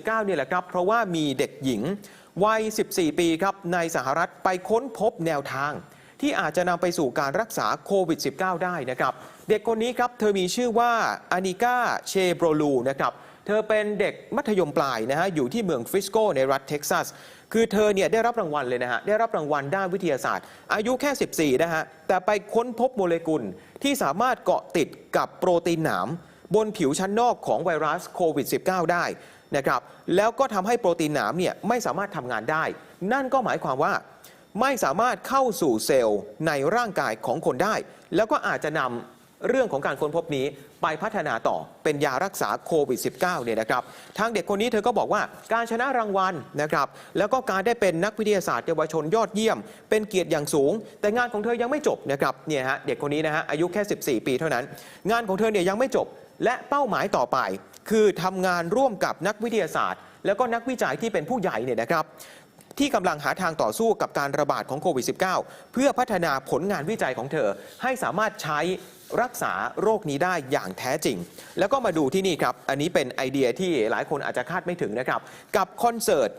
19 เนี่ยแหละครับ เพราะว่ามีเด็กหญิงวัย 14 ปีครับในสหรัฐไปค้นพบแนวทาง ที่อาจจะนำไปสู่การรักษาโควิด -19 ได้นะครับ เด็กคนนี้ครับ เธอมีชื่อว่าอานิก้าเชโบรลูนะครับเธอเป็นเด็กมัธยมปลายนะฮะอยู่ที่เมืองฟริสโกในรัฐเท็กซัส คือเธอเนี่ยได้รับรางวัลเลยนะฮะได้รับรางวัลด้านวิทยาศาสตร์ อายุแค่ 14 นะฮะแต่ไปค้นพบโมเลกุลที่สามารถเกาะติดกับโปรตีนหนามบนผิวชั้นนอกของไวรัสโควิด -19 ได้ นะครับแล้วก็ทำให้โปรตีนหนามเนี่ยไม่สามารถทำงานได้ นั่นก็หมายความว่า ไม่สามารถเข้าสู่เซลล์ในร่างกายของคนได้ แล้วก็อาจจะนำเรื่องของการค้นพบนี้ไปพัฒนาต่อเป็นยารักษาโควิด -19 เนี่ยนะครับ ทางเด็กคนนี้เธอก็บอกว่าการชนะรางวัลนะครับ แล้วก็การได้เป็นนักวิทยาศาสตร์เยาวชนยอดเยี่ยม เป็นเกียรติอย่างสูง แต่งานของเธอยังไม่จบนะครับเนี่ยฮะเด็กคนนี้นะฮะอายุแค่ 14 ปีเท่านั้น งานของเธอเนี่ยยังไม่จบ และเป้าหมายต่อไป คือทำงานร่วมกับนักวิทยาศาสตร์ แล้วก็นักวิจัยที่เป็นผู้ใหญ่เนี่ยนะครับที่กำลังหาทางต่อสู้กับการระบาดของโควิด -19 เพื่อพัฒนาผลงานวิจัยของเธอ ให้สามารถใช้รักษาโรคนี้ได้อย่างแท้จริง แล้วก็มาดูที่นี่ครับ อันนี้เป็นไอเดียที่หลายคนอาจจะคาดไม่ถึงนะครับ กับคอนเสิร์ต